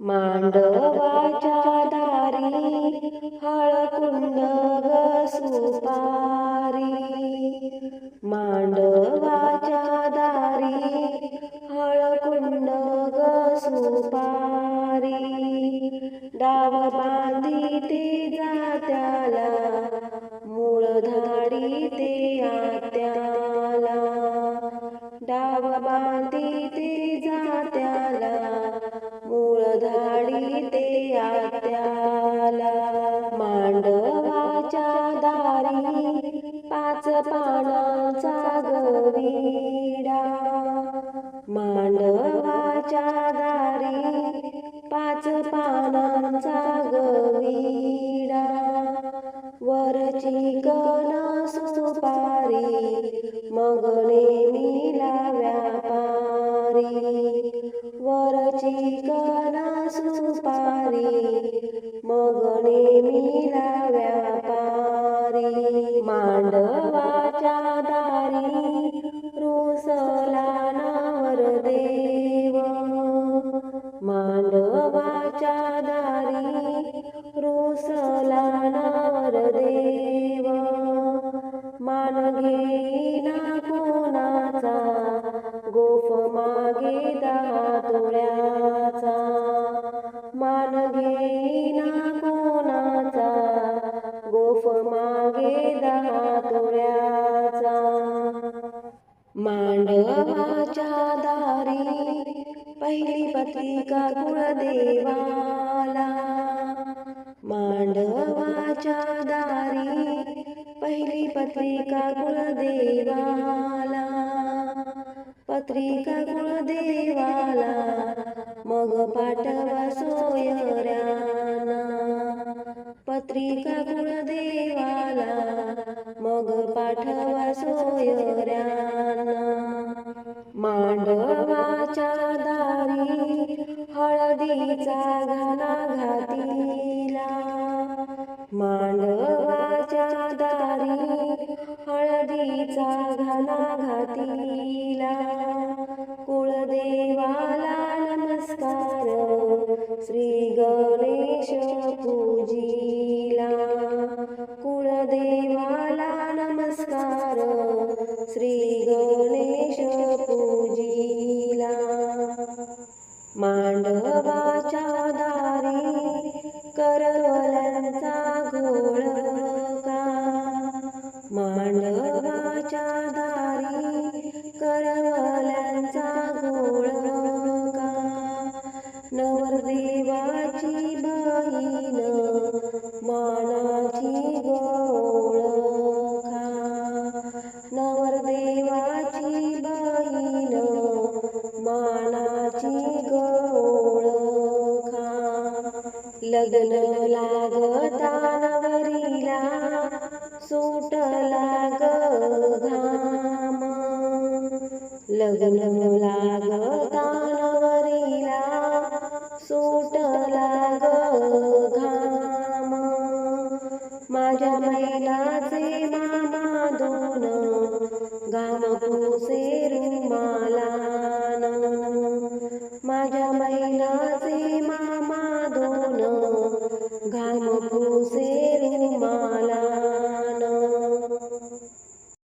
मांडवाच्या दारी हळकुंड ग सुपारी मांडवाच्या दारी हळकुंड ग सुपारी डाव बांधी ते जात्याला पाच पानांचा गविडा मांडवाच्या दारी पाच पानांचा गविडा वरची गण सुपारी मग नेमिला व्यापारी वरची गण सुपारी मग नेमिला व्यापारी मांडवाच्या दारी रुसला नावर देव. मांडवाच्या दारी रुसला नावर देव. मान घेईना कोणाचा? गोफ मागे दा गोफ मागे दहा तोळ्याचा. मांडवाच्या दारी पहिली पत्रिका कुळदेवाला. मांडवाच्या दारी पहिली पत्रिका कुळदेवाला. पत्रिका कुळदेवाला मग पाठवा सोयऱ्याना. पत्रिका कुळदेवाला मग पाठवा सोयऱ्याना. मांडवाच्या दारी हळदीचा घाला घातीला. मांडवाच्या दारी हळदीचा घाला घातीला. कुळदेवाला नमस्कार श्री गणेश पूजीला मांडवाच्या दारी करवल्यांचा घोळका मांडवाच्या दारी करवल्यांचा गोळका नवरदेवा लग्न लाग तानवरीला सुटला ग घाम. लग्न लाग तानवरीला सुटला ग घाम. माझ्या मैलाचे मामा दोन घाम पुसे रुमाला